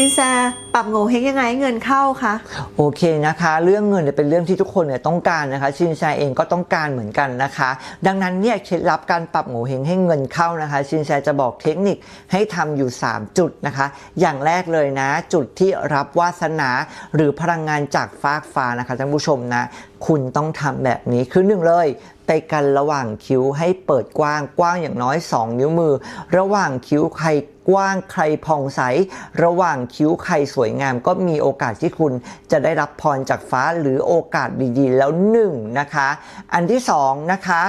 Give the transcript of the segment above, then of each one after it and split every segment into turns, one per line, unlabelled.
ซินแซปรับโงเฮงยังไงให้เงินเข้าคะ
โอเคนะคะ เรื่องเงินเนี่ยเป็นเรื่องที่ทุกคนเนี่ยต้องการนะคะชินแชเองก็ต้องการเหมือนกันนะคะ ดังนั้นเนี่ยเคล็ดลับการปรับโงเฮงให้เงินเข้านะคะ ชินแชจะบอกเทคนิคให้ทำอยู่ 3 จุดนะคะ อย่างแรกเลยนะ จุดที่รับวาสนาหรือพลังงานจากฟากฟ้านะคะท่านผู้ชมนะคุณต้องทำแบบนี้คือหนึ่งเลยไปกันระหว่างคิ้วให้เปิดกว้างกว้างอย่างน้อย 2 นิ้วมือ ระหว่างคิ้วใคร กว้างใครผ่องใส ระหว่างคิ้วใครสวยงามก็มีโอกาสที่คุณจะได้รับพรจากฟ้าหรือโอกาสดีๆ แล้วหนึ่งนะคะ อันที่สองนะคะ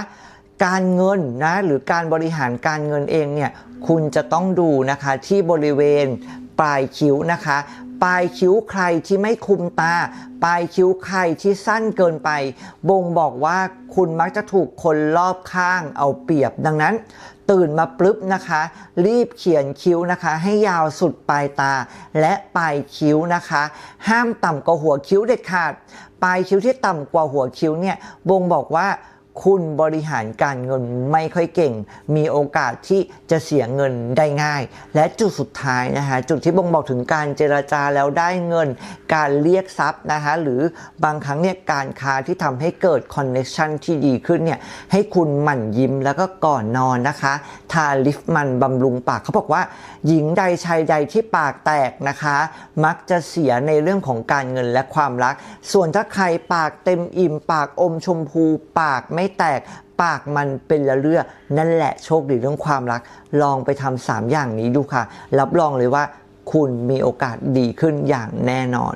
การเงินนะหรือการบริหารการเงินเองเนี่ยคุณจะต้องดูนะคะที่บริเวณปลายคิ้วนะคะ ปลายคิ้วใครที่ไม่คุมตา ปลายคิ้วใครที่สั้นเกินไป บ่งบอกว่าคุณมักจะถูกคนรอบข้างเอาเปรียบดังนั้น ตื่นมาปุ๊บนะคะ รีบเขียนคิ้วนะคะ ให้ยาวสุดปลายตา และปลายคิ้วนะคะ ห้ามต่ำกว่าหัวคิ้วเด็ดขาด ปลายคิ้วที่ต่ำกว่าหัวคิ้วเนี่ยบ่งบอกว่า คุณบริหารการเงินไม่ค่อยเก่ง มีโอกาสที่จะเสียเงินได้ง่าย และจุดสุดท้ายนะคะจุดที่บ่งบอกถึงการเจรจาแล้วได้เงิน การเรียกทรัพย์นะคะหรือบางครั้งเนี่ยการค้าที่ทำให้เกิดคอนเน c ชันที่ดีขึ้นเนี่ยให้คุณหมั่นยิ้มแล้วก็ก่อนนอนนะคะ ทาลิฟมันบำรุงปากเขาบอกว่า หญิงใดชายใดที่ปากแตกนะคะ มักจะเสียในเรื่องของการเงินและความรัก ส่วนถ้าใครปากเต็มอิ่มปากอมชมพูปากไม่แตกปากมันเป็นละเลือนั่นแหละโชคดีเรื่องความรัก ลองไปทำสามอย่างนี้ดูค่ะ รับรองเลยว่าคุณมีโอกาสดีขึ้นอย่างแน่นอน